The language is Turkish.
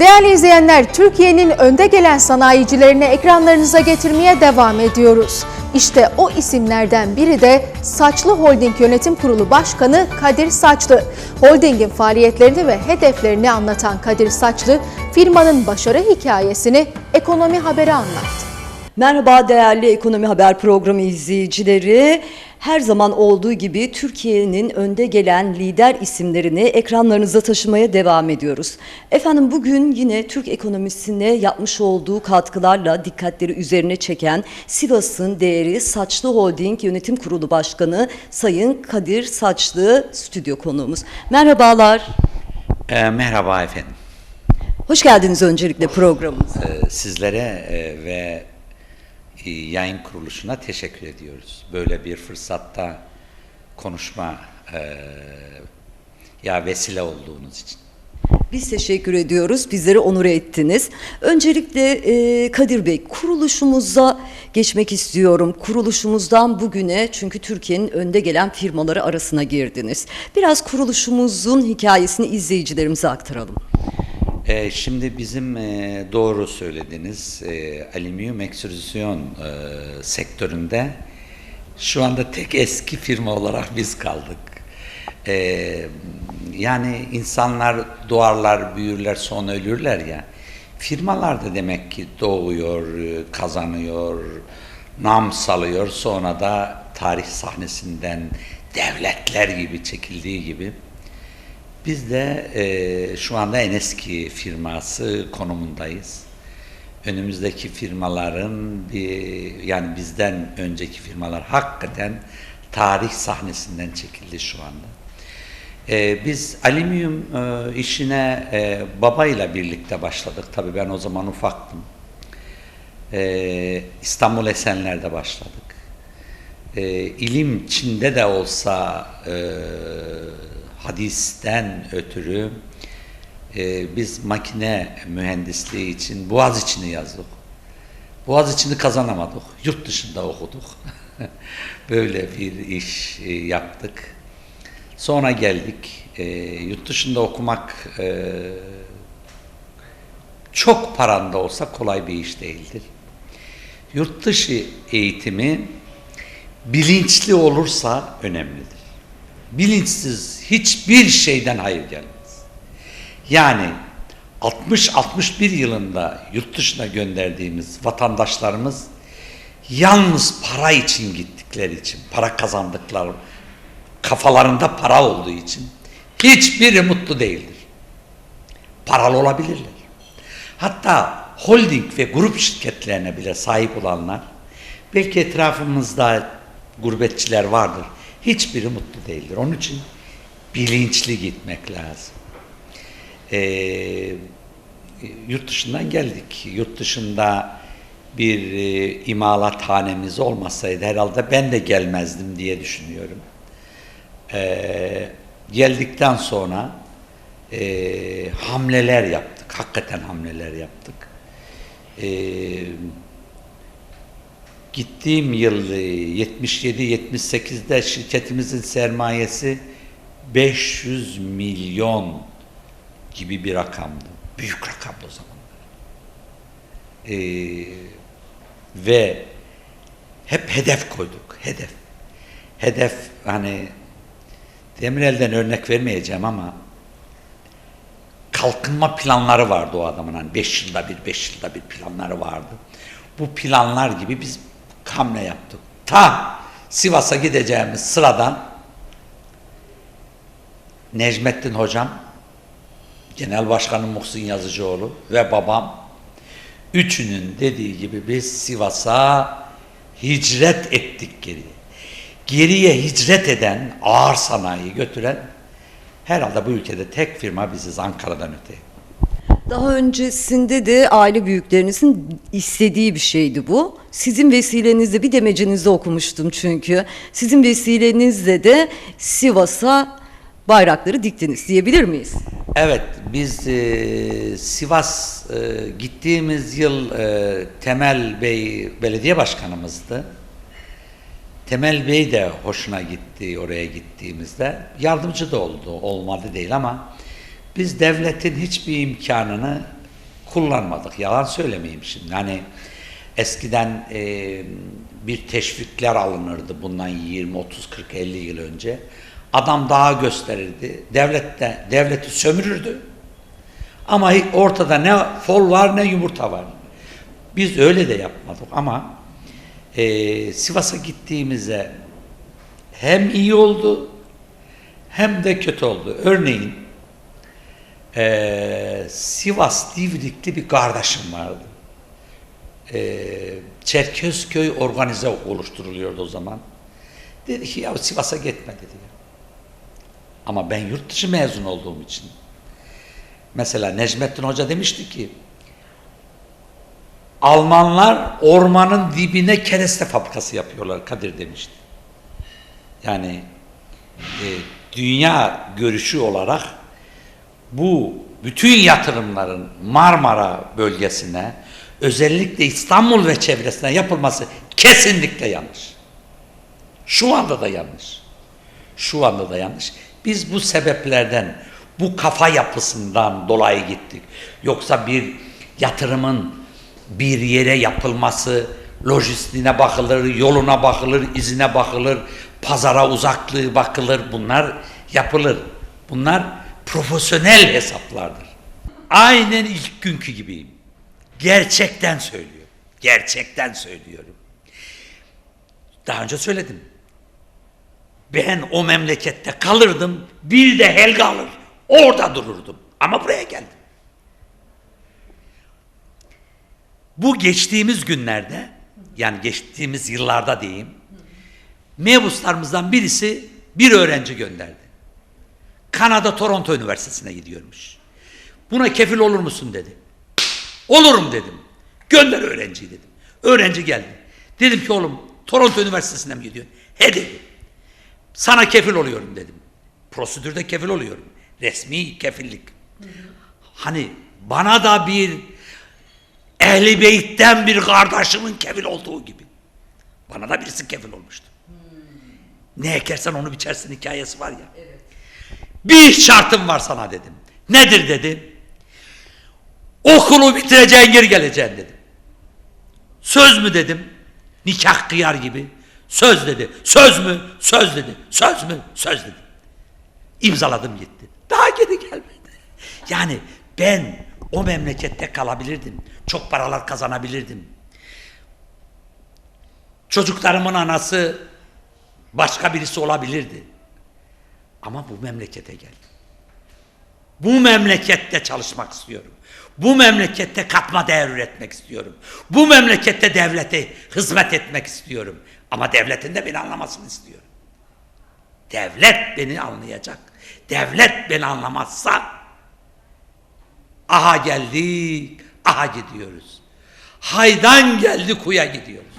Değerli izleyenler, Türkiye'nin önde gelen sanayicilerini ekranlarınıza getirmeye devam ediyoruz. İşte o isimlerden biri de Saçlı Holding Yönetim Kurulu Başkanı Kadir Saçlı. Holdingin faaliyetlerini ve hedeflerini anlatan Kadir Saçlı, firmanın başarı hikayesini ekonomi haberi anlattı. Merhaba değerli Ekonomi Haber Programı izleyicileri. Her zaman olduğu gibi Türkiye'nin önde gelen lider isimlerini ekranlarınıza taşımaya devam ediyoruz. Efendim bugün yine Türk ekonomisine yapmış olduğu katkılarla dikkatleri üzerine çeken Sivas'ın değeri Saçlı Holding Yönetim Kurulu Başkanı Sayın Kadir Saçlı stüdyo konuğumuz. Merhabalar. E, merhaba efendim. Hoş geldiniz öncelikle programımıza. E, sizlere e, ve yayın kuruluşuna teşekkür ediyoruz. Böyle bir fırsatta konuşma e, ya vesile olduğunuz için. Biz teşekkür ediyoruz. Bizleri onur ettiniz. Öncelikle e, Kadir Bey kuruluşumuza geçmek istiyorum. Kuruluşumuzdan bugüne çünkü Türkiye'nin önde gelen firmaları arasına girdiniz. Biraz kuruluşumuzun hikayesini izleyicilerimize aktaralım. E, şimdi bizim e, doğru söylediğiniz e, alüminyum ekstrüzyon e, sektöründe şu anda tek eski firma olarak biz kaldık. E, yani insanlar doğarlar, büyürler, sonra ölürler ya. Firmalar da demek ki doğuyor, e, kazanıyor, nam salıyor, sonra da tarih sahnesinden devletler gibi çekildiği gibi biz de e, şu anda en eski firması konumundayız. Önümüzdeki firmaların bir yani bizden önceki firmalar hakikaten tarih sahnesinden çekildi şu anda. E, biz alüminyum e, işine e, babayla birlikte başladık. Tabii ben o zaman ufaktım. E, İstanbul Esenler'de başladık. E, ilim Çin'de de olsa e, hadisten ötürü e, biz makine mühendisliği için Boğaziçi'ni yazdık. Boğaziçi'ni kazanamadık. Yurt dışında okuduk. Böyle bir iş e, yaptık. Sonra geldik. E, yurt dışında okumak e, çok paranda olsa kolay bir iş değildir. Yurt dışı eğitimi bilinçli olursa önemlidir. Bilinçsiz hiçbir şeyden hayır gelmez. Yani 60-61 yılında yurt dışına gönderdiğimiz vatandaşlarımız yalnız para için gittikleri için, para kazandıkları, kafalarında para olduğu için hiçbiri mutlu değildir. Paralı olabilirler. Hatta holding ve grup şirketlerine bile sahip olanlar, belki etrafımızda gurbetçiler vardır, hiçbiri mutlu değildir. Onun için bilinçli gitmek lazım. Ee, yurt dışından geldik. Yurt dışında bir e, imalathanemiz olmasaydı herhalde ben de gelmezdim diye düşünüyorum. Ee, geldikten sonra e, hamleler yaptık. Hakikaten hamleler yaptık. Ee, gittiğim yıl e, 77-78'de şirketimizin sermayesi 500 milyon gibi bir rakamdı. Büyük rakamdı o zamanlar. Ee, ve hep hedef koyduk. Hedef. Hedef hani Demirel'den örnek vermeyeceğim ama kalkınma planları vardı o adamın. Hani beş yılda bir, beş yılda bir planları vardı. Bu planlar gibi biz hamle yaptık. Ta Sivas'a gideceğimiz sıradan Necmettin Hocam, Genel Başkanım Muhsin Yazıcıoğlu ve babam üçünün dediği gibi biz Sivas'a hicret ettik geriye. Geriye hicret eden, ağır sanayi götüren herhalde bu ülkede tek firma biziz Ankara'dan öte. Daha öncesinde de aile büyüklerinizin istediği bir şeydi bu. Sizin vesilenizle bir demecinizde okumuştum çünkü. Sizin vesilenizle de Sivas'a bayrakları diktiniz diyebilir miyiz? Evet, biz e, Sivas e, gittiğimiz yıl e, Temel Bey belediye başkanımızdı. Temel Bey de hoşuna gitti oraya gittiğimizde. Yardımcı da oldu, olmadı değil ama biz devletin hiçbir imkanını kullanmadık. Yalan söylemeyeyim şimdi. Hani eskiden e, bir teşvikler alınırdı bundan 20, 30, 40, 50 yıl önce. Adam daha gösterirdi. Devlet de, devleti sömürürdü. Ama ortada ne fol var ne yumurta var. Biz öyle de yapmadık ama e, Sivas'a gittiğimizde hem iyi oldu hem de kötü oldu. Örneğin e, Sivas Divrikli bir kardeşim vardı. E, Çerkezköy organize oluşturuluyordu o zaman. Dedi ki ya Sivas'a gitme dedi. ya. Ama ben yurt dışı mezun olduğum için mesela Necmettin Hoca demişti ki Almanlar ormanın dibine kereste fabrikası yapıyorlar Kadir demişti. Yani e, dünya görüşü olarak bu bütün yatırımların Marmara bölgesine özellikle İstanbul ve çevresine yapılması kesinlikle yanlış. Şu anda da yanlış. Şu anda da yanlış. Biz bu sebeplerden, bu kafa yapısından dolayı gittik. Yoksa bir yatırımın bir yere yapılması, lojistiğine bakılır, yoluna bakılır, izine bakılır, pazara uzaklığı bakılır. Bunlar yapılır. Bunlar profesyonel hesaplardır. Aynen ilk günkü gibiyim. Gerçekten söylüyorum. Gerçekten söylüyorum. Daha önce söyledim. Ben o memlekette kalırdım, bir de Helga alır. Orada dururdum. Ama buraya geldim. Bu geçtiğimiz günlerde, yani geçtiğimiz yıllarda diyeyim, mebuslarımızdan birisi bir öğrenci gönderdi. Kanada Toronto Üniversitesi'ne gidiyormuş. Buna kefil olur musun dedi. Olurum dedim. Gönder öğrenciyi dedim. Öğrenci geldi. Dedim ki oğlum Toronto Üniversitesi'ne mi gidiyorsun? He dedi. Sana kefil oluyorum dedim. Prosedürde kefil oluyorum. Resmi kefillik. Hani bana da bir ehli beytten bir kardeşimin kefil olduğu gibi. Bana da birisi kefil olmuştu. Ne ekersen onu biçersin hikayesi var ya. Bir şartım var sana dedim. Nedir dedi. Okulu bitireceksin geri geleceksin dedim. Söz mü dedim. Nikah kıyar gibi. Söz dedi. Söz mü? Söz dedi. Söz mü? Söz dedi. İmzaladım gitti. Daha geri gelmedi. Yani ben o memlekette kalabilirdim. Çok paralar kazanabilirdim. Çocuklarımın anası başka birisi olabilirdi. Ama bu memlekete geldim. Bu memlekette çalışmak istiyorum. Bu memlekette katma değer üretmek istiyorum. Bu memlekette devlete hizmet etmek istiyorum. Ama devletin de beni anlamasını istiyorum. Devlet beni anlayacak. Devlet beni anlamazsa aha geldik, aha gidiyoruz. Haydan geldi kuya gidiyoruz.